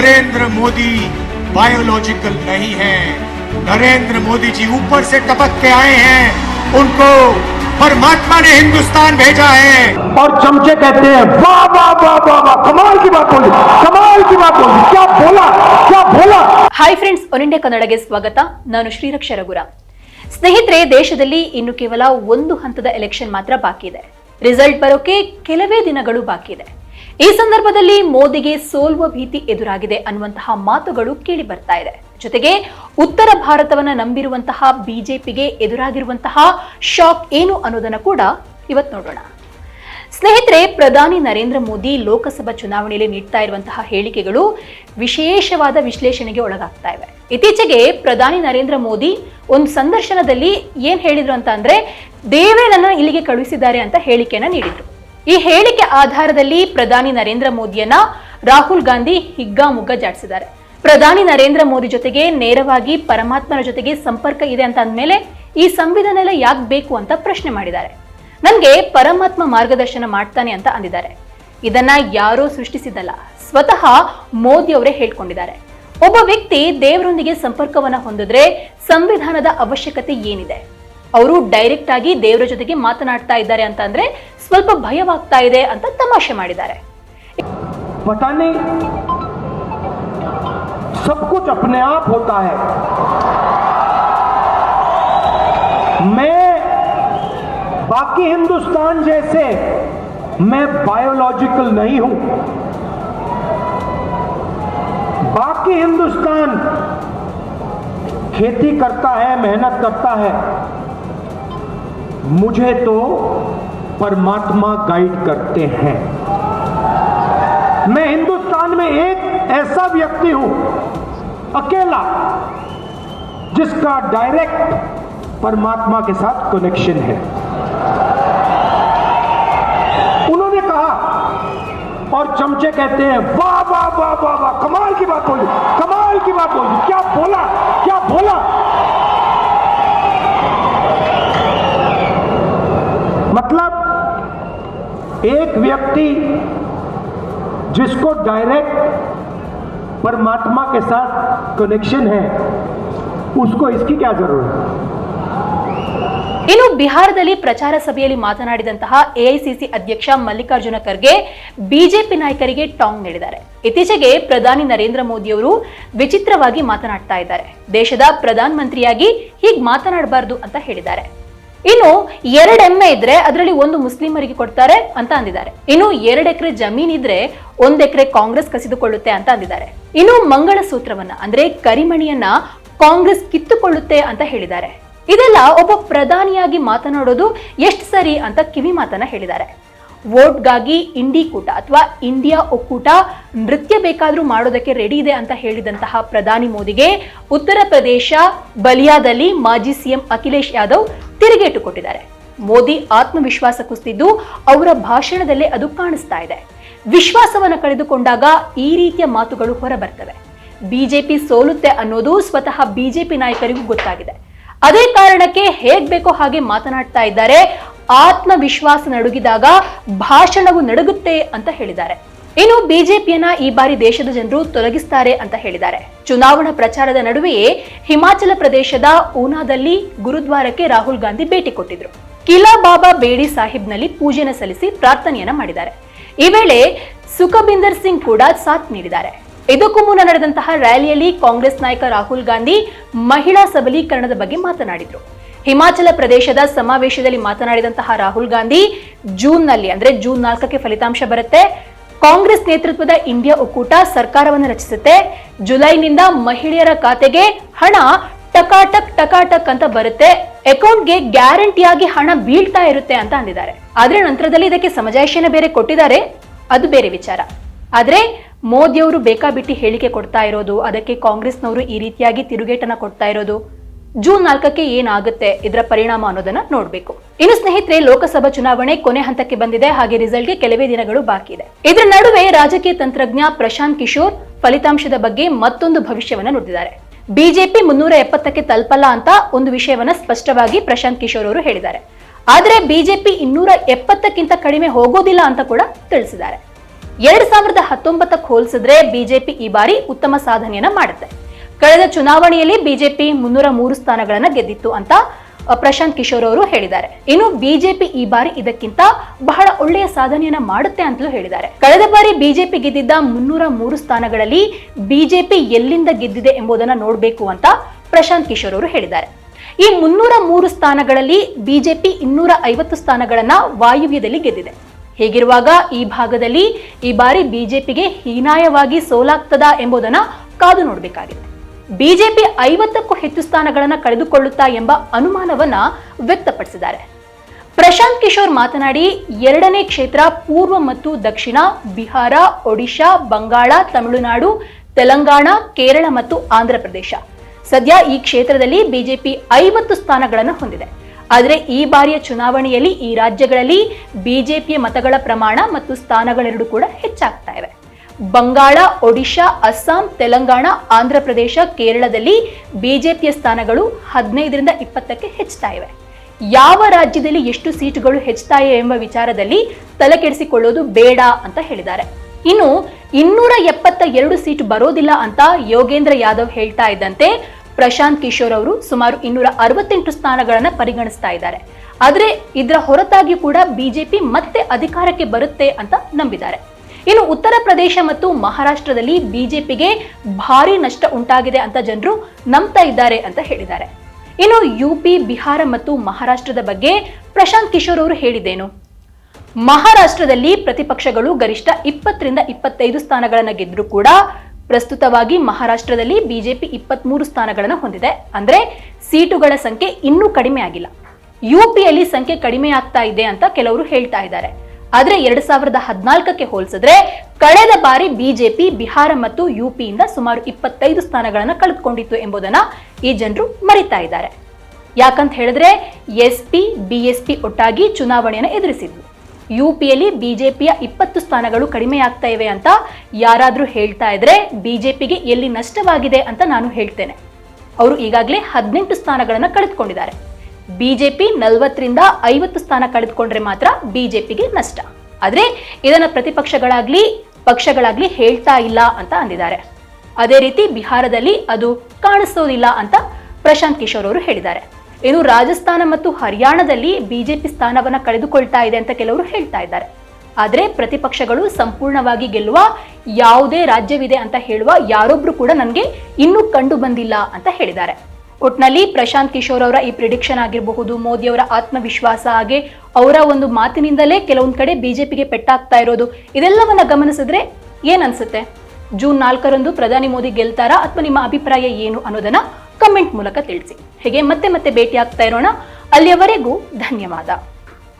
Narendra Modi biological नहीं है नरेंद्र मोदी जी ऊपर से टपक के आए हैं उनको परमात्मा ने हिंदुस्तान भेजा है और चमचे कहते हैं वाह वाह वाह वाह वाह कमाल की बात बोली कमाल की बात बोली क्या बोला क्या बोला ಹಾಯ್ ಫ್ರೆಂಡ್ಸ್ ಒನ್ ಇಂಡಿಯಾ ಕನ್ನಡಗೆ ಸ್ವಾಗತ ನಾನು ಶ್ರೀರಕ್ಷ ರಘುರ ಸ್ನೇಹಿತರೆ ದೇಶದಲ್ಲಿ ಇನ್ನು ಕೇವಲ ಒಂದು ಹಂತದ ಎಲೆಕ್ಷನ್ ಮಾತ್ರ ಬಾಕಿ ಇದೆ ರಿಸಲ್ಟ್ ಬರೋಕೆ ಕೆಲವೇ ದಿನಗಳು ಬಾಕಿ ಇದೆ ಈ ಸಂದರ್ಭದಲ್ಲಿ ಮೋದಿಗೆ ಸೋಲುವ ಭೀತಿ ಎದುರಾಗಿದೆ ಅನ್ನುವಂತಹ ಮಾತುಗಳು ಕೇಳಿ ಬರ್ತಾ ಇದೆ. ಜೊತೆಗೆ ಉತ್ತರ ಭಾರತವನ್ನ ನಂಬಿರುವಂತಹ ಬಿಜೆಪಿಗೆ ಎದುರಾಗಿರುವಂತಹ ಶಾಕ್ ಏನು ಅನ್ನೋದನ್ನ ಕೂಡ ಇವತ್ತು ನೋಡೋಣ. ಸ್ನೇಹಿತರೆ, ಪ್ರಧಾನಿ ನರೇಂದ್ರ ಮೋದಿ ಲೋಕಸಭಾ ಚುನಾವಣೆಯಲ್ಲಿ ನೀಡ್ತಾ ಇರುವಂತಹ ಹೇಳಿಕೆಗಳು ವಿಶೇಷವಾದ ವಿಶ್ಲೇಷಣೆಗೆ ಒಳಗಾಗ್ತಾ ಇವೆ. ಇತ್ತೀಚೆಗೆ ಪ್ರಧಾನಿ ನರೇಂದ್ರ ಮೋದಿ ಒಂದು ಸಂದರ್ಶನದಲ್ಲಿ ಏನ್ ಹೇಳಿದ್ರು ಅಂತ ಅಂದ್ರೆ, ದೇವೇ ನನ್ನ ಇಲ್ಲಿಗೆ ಕಳುಹಿಸಿದ್ದಾರೆ ಅಂತ ಹೇಳಿಕೆಯನ್ನ ನೀಡಿದ್ರು. ಈ ಹೇಳಿಕೆ ಆಧಾರದಲ್ಲಿ ಪ್ರಧಾನಿ ನರೇಂದ್ರ ಮೋದಿಯನ್ನ ರಾಹುಲ್ ಗಾಂಧಿ ಹಿಗ್ಗಾಮುಗ್ಗ ಜಾಡಿಸಿದ್ದಾರೆ. ಪ್ರಧಾನಿ ನರೇಂದ್ರ ಮೋದಿ ಜೊತೆಗೆ ನೇರವಾಗಿ ಪರಮಾತ್ಮನ ಜೊತೆಗೆ ಸಂಪರ್ಕ ಇದೆ ಅಂತ ಅಂದಮೇಲೆ ಈ ಸಂವಿಧಾನ ಎಲ್ಲ ಯಾಕೆ ಬೇಕು ಅಂತ ಪ್ರಶ್ನೆ ಮಾಡಿದ್ದಾರೆ. ನನಗೆ ಪರಮಾತ್ಮ ಮಾರ್ಗದರ್ಶನ ಮಾಡ್ತಾನೆ ಅಂತ ಅಂದಿದ್ದಾರೆ. ಇದನ್ನ ಯಾರೋ ಸೃಷ್ಟಿಸಿದ್ದಲ್ಲ, ಸ್ವತಃ ಮೋದಿ ಅವರೇ ಹೇಳ್ಕೊಂಡಿದ್ದಾರೆ. ಒಬ್ಬ ವ್ಯಕ್ತಿ ದೇವರೊಂದಿಗೆ ಸಂಪರ್ಕವನ್ನ ಹೊಂದಿದ್ರೆ ಸಂವಿಧಾನದ ಅವಶ್ಯಕತೆ ಏನಿದೆ? ಅವರು ಡೈರೆಕ್ಟ್ ಆಗಿ ದೇವರ ಜೊತೆಗೆ ಮಾತನಾಡ್ತಾ ಇದ್ದಾರೆ ಅಂತ ಅಂದ್ರೆ ಸ್ವಲ್ಪ ಭಯವಾಗ್ತಾ ಇದೆ ಅಂತ ತಮಾಷೆ ಮಾಡಿದ್ದಾರೆ पता नहीं सब कुछ अपने आप होता है मैं बाकी हिंदुस्तान जैसे मैं बायोलॉजिकल नहीं हूं बाकी हिंदुस्तान खेती करता है मेहनत करता है मुझे तो परमात्मा गाइड करते हैं। मैं हिंदुस्तान में एक ऐसा व्यक्ति हूँ, अकेला, जिसका डायरेक्ट परमात्मा के साथ कनेक्शन है। उन्होंने कहा, और चमचे कहते हैं, वाह वाह वाह वाह वाह, कमाल की बात बोली, कमाल की बात बोली, क्या बोला क्या बोला? एक व्यक्ति जिसको डायरेक्ट परमात्मा के साथ कनेक्शन है उसको इसकी क्या जरूरत है ಇನ್ನು ಬಿಹಾರದಲ್ಲಿ ಪ್ರಚಾರ ಸಭೆಯಲ್ಲಿ ಮಾತನಾಡಿದಂತಹ ಎಐಸಿಸಿ ಅಧ್ಯಕ್ಷ ಮಲ್ಲಿಕಾರ್ಜುನ ಖರ್ಗೆ ಬಿಜೆಪಿ ನಾಯಕರಿಗೆ ಟಾಂಗ್ ನೀಡಿದ್ದಾರೆ ಇತ್ತೀಚೆಗೆ ಪ್ರಧಾನಿ ನರೇಂದ್ರ ಮೋದಿ ಅವರು ವಿಚಿತ್ರವಾಗಿ ಮಾತನಾಡ್ತಾ ಇದ್ದಾರೆ ದೇಶದ ಪ್ರಧಾನ ಮಂತ್ರಿಯಾಗಿ ಹೀಗ್ ಮಾತನಾಡಬಾರ್ದು ಅಂತ ಹೇಳಿದ್ದಾರೆ ಇನ್ನು ಎರಡು ಎಮ್ಮೆ ಇದ್ರೆ ಅದರಲ್ಲಿ ಒಂದು ಮುಸ್ಲಿಮರಿಗೆ ಕೊಡ್ತಾರೆ ಅಂತ ಅಂದಿದ್ದಾರೆ. ಇನ್ನು ಎರಡು ಎಕರೆ ಜಮೀನ್ ಇದ್ರೆ ಒಂದ್ ಎಕರೆ ಕಾಂಗ್ರೆಸ್ ಕಸಿದುಕೊಳ್ಳುತ್ತೆ ಅಂತ ಅಂದಿದ್ದಾರೆ. ಇನ್ನು ಮಂಗಳಸೂತ್ರವನ್ನ, ಅಂದ್ರೆ ಕರಿಮಣಿಯನ್ನ ಕಾಂಗ್ರೆಸ್ ಕಿತ್ತುಕೊಳ್ಳುತ್ತೆ ಅಂತ ಹೇಳಿದ್ದಾರೆ. ಇದೆಲ್ಲ ಒಬ್ಬ ಪ್ರಧಾನಿಯಾಗಿ ಮಾತನಾಡೋದು ಎಷ್ಟು ಸರಿ ಅಂತ ಕಿವಿ ಮಾತನ್ನ ಹೇಳಿದ್ದಾರೆ. ವೋಟ್ಗಾಗಿ ಇಂಡಿ ಕೂಟ ಅಥವಾ ಇಂಡಿಯಾ ಒಕ್ಕೂಟ ನೃತ್ಯ ಬೇಕಾದ್ರೂ ಮಾಡೋದಕ್ಕೆ ರೆಡಿ ಇದೆ ಅಂತ ಹೇಳಿದಂತಹ ಪ್ರಧಾನಿ ಮೋದಿಗೆ ಉತ್ತರ ಪ್ರದೇಶ ಬಲಿಯಾದಲ್ಲಿ ಮಾಜಿ ಸಿಎಂ ಅಖಿಲೇಶ್ ಯಾದವ್ ತಿರುಗೇಟು ಕೊಟ್ಟಿದ್ದಾರೆ ಮೋದಿ ಆತ್ಮವಿಶ್ವಾಸ ಕುಸಿದಿದ್ದು ಅವರ ಭಾಷಣದಲ್ಲೇ ಅದು ಕಾಣಿಸ್ತಾ ಇದೆ. ವಿಶ್ವಾಸವನ್ನ ಕಳೆದುಕೊಂಡಾಗ ಈ ರೀತಿಯ ಮಾತುಗಳು ಹೊರಬರ್ತವೆ. ಬಿಜೆಪಿ ಸೋಲುತ್ತೆ ಅನ್ನೋದು ಸ್ವತಃ ಬಿಜೆಪಿ ನಾಯಕರಿಗೂ ಗೊತ್ತಾಗಿದೆ. ಅದೇ ಕಾರಣಕ್ಕೆ ಹೇಗ್ ಬೇಕೋ ಹಾಗೆ ಮಾತನಾಡ್ತಾ ಇದ್ದಾರೆ. ಆತ್ಮವಿಶ್ವಾಸ ನಡುಗಿದಾಗ ಭಾಷಣವು ನಡುಗುತ್ತೆ ಅಂತ ಹೇಳಿದ್ದಾರೆ. ಇನ್ನು ಬಿಜೆಪಿಯನ್ನ ಈ ಬಾರಿ ದೇಶದ ಜನರು ತೊಲಗಿಸ್ತಾರೆ ಅಂತ ಹೇಳಿದ್ದಾರೆ. ಚುನಾವಣಾ ಪ್ರಚಾರದ ನಡುವೆಯೇ ಹಿಮಾಚಲ ಪ್ರದೇಶದ ಊನಾದಲ್ಲಿ ಗುರುದ್ವಾರಕ್ಕೆ ರಾಹುಲ್ ಗಾಂಧಿ ಭೇಟಿ ಕೊಟ್ಟಿದ್ರು. ಕಿಲಾ ಬಾಬಾ ಬೇಡಿ ಸಾಹಿಬ್ನಲ್ಲಿ ಪೂಜೆನ ಸಲ್ಲಿಸಿ ಪ್ರಾರ್ಥನೆಯನ್ನ ಮಾಡಿದ್ದಾರೆ. ಈ ವೇಳೆ ಸುಖಬಿಂದರ್ ಸಿಂಗ್ ಕೂಡ ಸಾಥ್ ನೀಡಿದ್ದಾರೆ. ಇದಕ್ಕೂ ಮುನ್ನ ನಡೆದಂತಹ ರ್ಯಾಲಿಯಲ್ಲಿ ಕಾಂಗ್ರೆಸ್ ನಾಯಕ ರಾಹುಲ್ ಗಾಂಧಿ ಮಹಿಳಾ ಸಬಲೀಕರಣದ ಬಗ್ಗೆ ಮಾತನಾಡಿದ್ರು. ಹಿಮಾಚಲ ಪ್ರದೇಶದ ಸಮಾವೇಶದಲ್ಲಿ ಮಾತನಾಡಿದಂತಹ ರಾಹುಲ್ ಗಾಂಧಿ ಜೂನ್ನಲ್ಲಿ ಅಂದ್ರೆ ಜೂನ್ ನಾಲ್ಕಕ್ಕೆ ಫಲಿತಾಂಶ ಬರುತ್ತೆ. ಕಾಂಗ್ರೆಸ್ ನೇತೃತ್ವದ ಇಂಡಿಯಾ ಒಕ್ಕೂಟ ಸರ್ಕಾರವನ್ನು ರಚಿಸುತ್ತೆ. ಜುಲೈನಿಂದ ಮಹಿಳೆಯರ ಖಾತೆಗೆ ಹಣ ಟಕಾಟಕ್ ಟಕಾಟಕ್ ಅಂತ ಬರುತ್ತೆ. ಅಕೌಂಟ್ಗೆ ಗ್ಯಾರಂಟಿಯಾಗಿ ಹಣ ಬೀಳ್ತಾ ಇರುತ್ತೆ ಅಂತ ಅಂದಿದ್ದಾರೆ. ಆದ್ರೆ ನಂತರದಲ್ಲಿ ಇದಕ್ಕೆ ಸಮಜಾಯಿಷಿನ ಬೇರೆ ಕೊಟ್ಟಿದ್ದಾರೆ. ಅದು ಬೇರೆ ವಿಚಾರ. ಆದ್ರೆ ಮೋದಿಯವರು ಬೇಕಾಬಿಟ್ಟಿ ಹೇಳಿಕೆ ಕೊಡ್ತಾ ಇರೋದು, ಅದಕ್ಕೆ ಕಾಂಗ್ರೆಸ್ನವರು ಈ ರೀತಿಯಾಗಿ ತಿರುಗೇಟನ ಕೊಡ್ತಾ ಇರೋದು ಜೂನ್ ನಾಲ್ಕಕ್ಕೆ ಏನಾಗುತ್ತೆ? ಇದರ ಪರಿಣಾಮ ಅನ್ನೋದನ್ನ ನೋಡ್ಬೇಕು. ಇನ್ನು ಸ್ನೇಹಿತರೆ, ಲೋಕಸಭಾ ಚುನಾವಣೆ ಕೊನೆ ಹಂತಕ್ಕೆ ಬಂದಿದೆ. ಹಾಗೆ ರಿಸಲ್ಟ್ಗೆ ಕೆಲವೇ ದಿನಗಳು ಬಾಕಿ ಇದೆ. ಇದರ ನಡುವೆ ರಾಜಕೀಯ ತಂತ್ರಜ್ಞ ಪ್ರಶಾಂತ್ ಕಿಶೋರ್ ಫಲಿತಾಂಶದ ಬಗ್ಗೆ ಮತ್ತೊಂದು ಭವಿಷ್ಯವನ್ನ ನುಡಿದಿದ್ದಾರೆ. ಬಿಜೆಪಿ ಮುನ್ನೂರ ಎಪ್ಪತ್ತಕ್ಕೆ ತಲುಪಲ್ಲ ಅಂತ ಒಂದು ವಿಷಯವನ್ನ ಸ್ಪಷ್ಟವಾಗಿ ಪ್ರಶಾಂತ್ ಕಿಶೋರ್ ಅವರು ಹೇಳಿದ್ದಾರೆ. ಆದ್ರೆ ಬಿಜೆಪಿ ಇನ್ನೂರ ಎಪ್ಪತ್ತಕ್ಕಿಂತ ಕಡಿಮೆ ಹೋಗೋದಿಲ್ಲ ಅಂತ ಕೂಡ ತಿಳಿಸಿದ್ದಾರೆ. ಎರಡ್ ಸಾವಿರದ ಹತ್ತೊಂಬತ್ತಕ್ಕೆ ಹೋಲಿಸಿದ್ರೆ ಬಿಜೆಪಿ ಈ ಬಾರಿ ಉತ್ತಮ ಸಾಧನೆಯನ್ನ ಮಾಡುತ್ತೆ. ಕಳೆದ ಚುನಾವಣೆಯಲ್ಲಿ ಬಿಜೆಪಿ ಮುನ್ನೂರ ಮೂರು ಸ್ಥಾನಗಳನ್ನು ಗೆದ್ದಿತ್ತು ಅಂತ ಪ್ರಶಾಂತ್ ಕಿಶೋರ್ ಅವರು ಹೇಳಿದ್ದಾರೆ. ಇನ್ನು ಬಿಜೆಪಿ ಈ ಬಾರಿ ಇದಕ್ಕಿಂತ ಬಹಳ ಒಳ್ಳೆಯ ಸಾಧನೆಯನ್ನ ಮಾಡುತ್ತೆ ಅಂತಲೂ ಹೇಳಿದ್ದಾರೆ. ಕಳೆದ ಬಾರಿ ಬಿಜೆಪಿ ಗೆದ್ದಿದ್ದ ಮುನ್ನೂರ ಮೂರು ಸ್ಥಾನಗಳಲ್ಲಿ ಬಿಜೆಪಿ ಎಲ್ಲಿಂದ ಗೆದ್ದಿದೆ ಎಂಬುದನ್ನ ನೋಡಬೇಕು ಅಂತ ಪ್ರಶಾಂತ್ ಕಿಶೋರ್ ಅವರು ಹೇಳಿದ್ದಾರೆ. ಈ ಮುನ್ನೂರ ಮೂರು ಸ್ಥಾನಗಳಲ್ಲಿ ಬಿಜೆಪಿ ಇನ್ನೂರ ಐವತ್ತು ಸ್ಥಾನಗಳನ್ನ ವಾಯುವ್ಯದಲ್ಲಿ ಗೆದ್ದಿದೆ. ಹೀಗಿರುವಾಗ ಈ ಭಾಗದಲ್ಲಿ ಈ ಬಾರಿ ಬಿಜೆಪಿಗೆ ಹೀನಾಯವಾಗಿ ಸೋಲಾಗ್ತದ ಎಂಬುದನ್ನ ಕಾದು ನೋಡಬೇಕಾಗಿದೆ. ಬಿಜೆಪಿ ಐವತ್ತಕ್ಕೂ ಹೆಚ್ಚು ಸ್ಥಾನಗಳನ್ನು ಕಳೆದುಕೊಳ್ಳುತ್ತಾ ಎಂಬ ಅನುಮಾನವನ್ನ ವ್ಯಕ್ತಪಡಿಸಿದ್ದಾರೆ. ಪ್ರಶಾಂತ್ ಕಿಶೋರ್ ಮಾತನಾಡಿ, ಎರಡನೇ ಕ್ಷೇತ್ರ ಪೂರ್ವ ಮತ್ತು ದಕ್ಷಿಣ ಬಿಹಾರ, ಒಡಿಶಾ, ಬಂಗಾಳ, ತಮಿಳುನಾಡು, ತೆಲಂಗಾಣ, ಕೇರಳ ಮತ್ತು ಆಂಧ್ರಪ್ರದೇಶ ಸದ್ಯ ಈ ಕ್ಷೇತ್ರದಲ್ಲಿ ಬಿಜೆಪಿ ಐವತ್ತು ಸ್ಥಾನಗಳನ್ನು ಹೊಂದಿದೆ. ಆದರೆ ಈ ಬಾರಿಯ ಚುನಾವಣೆಯಲ್ಲಿ ಈ ರಾಜ್ಯಗಳಲ್ಲಿ ಬಿಜೆಪಿಯ ಮತಗಳ ಪ್ರಮಾಣ ಮತ್ತು ಸ್ಥಾನಗಳೆರಡೂ ಕೂಡ ಹೆಚ್ಚಾಗ್ತಾ ಇವೆ. ಬಂಗಾಳ, ಒಡಿಶಾ, ಅಸ್ಸಾಂ, ತೆಲಂಗಾಣ, ಆಂಧ್ರ ಪ್ರದೇಶ, ಕೇರಳದಲ್ಲಿ ಬಿಜೆಪಿಯ ಸ್ಥಾನಗಳು ಹದಿನೈದರಿಂದ ಇಪ್ಪತ್ತಕ್ಕೆ ಹೆಚ್ಚುತ್ತಾ ಇವೆ ಯಾವ ರಾಜ್ಯದಲ್ಲಿ ಎಷ್ಟು ಸೀಟುಗಳು ಹೆಚ್ಚುತ್ತಾ ಇವೆ ಎಂಬ ವಿಚಾರದಲ್ಲಿ ತಲೆ ಕೆಡಿಸಿಕೊಳ್ಳೋದು ಬೇಡ ಅಂತ ಹೇಳಿದ್ದಾರೆ. ಇನ್ನು ಇನ್ನೂರ ಎಪ್ಪತ್ತ ಎರಡು ಸೀಟ್ ಬರೋದಿಲ್ಲ ಅಂತ ಯೋಗೇಂದ್ರ ಯಾದವ್ ಹೇಳ್ತಾ ಇದ್ದಂತೆ ಪ್ರಶಾಂತ್ ಕಿಶೋರ್ ಅವರು ಸುಮಾರು ಇನ್ನೂರ ಅರವತ್ತೆಂಟು ಸ್ಥಾನಗಳನ್ನ ಪರಿಗಣಿಸ್ತಾ ಇದ್ದಾರೆ. ಆದರೆ ಇದರ ಹೊರತಾಗಿಯೂ ಕೂಡ ಬಿಜೆಪಿ ಮತ್ತೆ ಅಧಿಕಾರಕ್ಕೆ ಬರುತ್ತೆ ಅಂತ ನಂಬಿದ್ದಾರೆ. ಇನ್ನು ಉತ್ತರ ಪ್ರದೇಶ ಮತ್ತು ಮಹಾರಾಷ್ಟ್ರದಲ್ಲಿ ಬಿಜೆಪಿಗೆ ಭಾರಿ ನಷ್ಟ ಉಂಟಾಗಿದೆ ಅಂತ ಜನರು ನಂಬ್ತಾ ಇದ್ದಾರೆ ಅಂತ ಹೇಳಿದ್ದಾರೆ. ಇನ್ನು ಯುಪಿ, ಬಿಹಾರ ಮತ್ತು ಮಹಾರಾಷ್ಟ್ರದ ಬಗ್ಗೆ ಪ್ರಶಾಂತ್ ಕಿಶೋರ್ ಅವರು ಹೇಳಿದ್ದೇನು? ಮಹಾರಾಷ್ಟ್ರದಲ್ಲಿ ಪ್ರತಿಪಕ್ಷಗಳು ಗರಿಷ್ಠ ಇಪ್ಪತ್ತರಿಂದ ಇಪ್ಪತ್ತೈದು ಸ್ಥಾನಗಳನ್ನು ಗೆದ್ದರೂ ಕೂಡ ಪ್ರಸ್ತುತವಾಗಿ ಮಹಾರಾಷ್ಟ್ರದಲ್ಲಿ ಬಿಜೆಪಿ ಇಪ್ಪತ್ಮೂರು ಸ್ಥಾನಗಳನ್ನು ಹೊಂದಿದೆ. ಅಂದ್ರೆ ಸೀಟುಗಳ ಸಂಖ್ಯೆ ಇನ್ನೂ ಕಡಿಮೆ ಆಗಿಲ್ಲ. ಯುಪಿಯಲ್ಲಿ ಸಂಖ್ಯೆ ಕಡಿಮೆ ಆಗ್ತಾ ಇದೆ ಅಂತ ಕೆಲವರು ಹೇಳ್ತಾ ಇದ್ದಾರೆ. ಆದ್ರೆ ಎರಡ್ ಸಾವಿರದ ಹದಿನಾಲ್ಕಕ್ಕೆ ಹೋಲಿಸಿದ್ರೆ ಕಳೆದ ಬಾರಿ ಬಿಜೆಪಿ, ಬಿಹಾರ ಮತ್ತು ಯುಪಿಯಿಂದ ಸುಮಾರು ಇಪ್ಪತ್ತೈದು ಸ್ಥಾನಗಳನ್ನು ಕಳೆದುಕೊಂಡಿತ್ತು ಎಂಬುದನ್ನ ಈ ಜನರು ಮರಿತಾ ಇದ್ದಾರೆ. ಯಾಕಂತ ಹೇಳಿದ್ರೆ ಎಸ್ ಪಿ ಬಿಎಸ್ಪಿ ಒಟ್ಟಾಗಿ ಚುನಾವಣೆಯನ್ನು ಎದುರಿಸಿದ್ವು. ಯುಪಿಯಲ್ಲಿ ಬಿಜೆಪಿಯ ಇಪ್ಪತ್ತು ಸ್ಥಾನಗಳು ಕಡಿಮೆಯಾಗ್ತಾ ಇವೆ ಅಂತ ಯಾರಾದರೂ ಹೇಳ್ತಾ ಇದ್ರೆ ಬಿಜೆಪಿಗೆ ಎಲ್ಲಿ ನಷ್ಟವಾಗಿದೆ ಅಂತ ನಾನು ಹೇಳ್ತೇನೆ. ಅವರು ಈಗಾಗಲೇ ಹದಿನೆಂಟು ಸ್ಥಾನಗಳನ್ನು ಕಳೆದುಕೊಂಡಿದ್ದಾರೆ. ಬಿಜೆಪಿ ನಲವತ್ತರಿಂದ ಐವತ್ತು ಸ್ಥಾನ ಕಳೆದುಕೊಂಡ್ರೆ ಮಾತ್ರ ಬಿಜೆಪಿಗೆ ನಷ್ಟ. ಆದರೆ ಇದನ್ನು ಪ್ರತಿಪಕ್ಷಗಳಾಗ್ಲಿ, ಪಕ್ಷಗಳಾಗ್ಲಿ ಹೇಳ್ತಾ ಇಲ್ಲ ಅಂತ ಅಂದಿದ್ದಾರೆ. ಅದೇ ರೀತಿ ಬಿಹಾರದಲ್ಲಿ ಅದು ಕಾಣಿಸೋದಿಲ್ಲ ಅಂತ ಪ್ರಶಾಂತ್ ಕಿಶೋರ್ ಅವರು ಹೇಳಿದ್ದಾರೆ. ಇನ್ನು ರಾಜಸ್ಥಾನ ಮತ್ತು ಹರಿಯಾಣದಲ್ಲಿ ಬಿಜೆಪಿ ಸ್ಥಾನವನ್ನ ಕಳೆದುಕೊಳ್ತಾ ಇದೆ ಅಂತ ಕೆಲವರು ಹೇಳ್ತಾ ಇದ್ದಾರೆ. ಆದರೆ ಪ್ರತಿಪಕ್ಷಗಳು ಸಂಪೂರ್ಣವಾಗಿ ಗೆಲ್ಲುವ ಯಾವುದೇ ರಾಜ್ಯವಿದೆ ಅಂತ ಹೇಳುವ ಯಾರೊಬ್ರು ಕೂಡ ನನಗೆ ಇನ್ನೂ ಕಂಡು ಬಂದಿಲ್ಲ ಅಂತ ಹೇಳಿದ್ದಾರೆ. ಒಟ್ನಲ್ಲಿ ಪ್ರಶಾಂತ್ ಕಿಶೋರ್ ಅವರ ಈ ಪ್ರಿಡಿಕ್ಷನ್ ಆಗಿರಬಹುದು, ಮೋದಿ ಅವರ ಆತ್ಮವಿಶ್ವಾಸ ಹಾಗೆ ಅವರ ಒಂದು ಮಾತಿನಿಂದಲೇ ಕೆಲವೊಂದು ಕಡೆ ಬಿಜೆಪಿಗೆ ಪೆಟ್ಟಾಗ್ತಾ ಇರೋದು. ಇದೆಲ್ಲವನ್ನ ಗಮನಿಸಿದ್ರೆ ಏನ್ ಅನ್ಸುತ್ತೆ ಜೂನ್ ನಾಲ್ಕರಂದು ಪ್ರಧಾನಿ ಮೋದಿ ಗೆಲ್ತಾರಾ ಅಥವಾ ನಿಮ್ಮ ಅಭಿಪ್ರಾಯ ಏನು ಅನ್ನೋದನ್ನ ಕಮೆಂಟ್ ಮೂಲಕ ತಿಳಿಸಿ. ಹೇಗೆ ಮತ್ತೆ ಮತ್ತೆ ಭೇಟಿ ಆಗ್ತಾ ಇರೋಣ. ಅಲ್ಲಿಯವರೆಗೂ ಧನ್ಯವಾದ.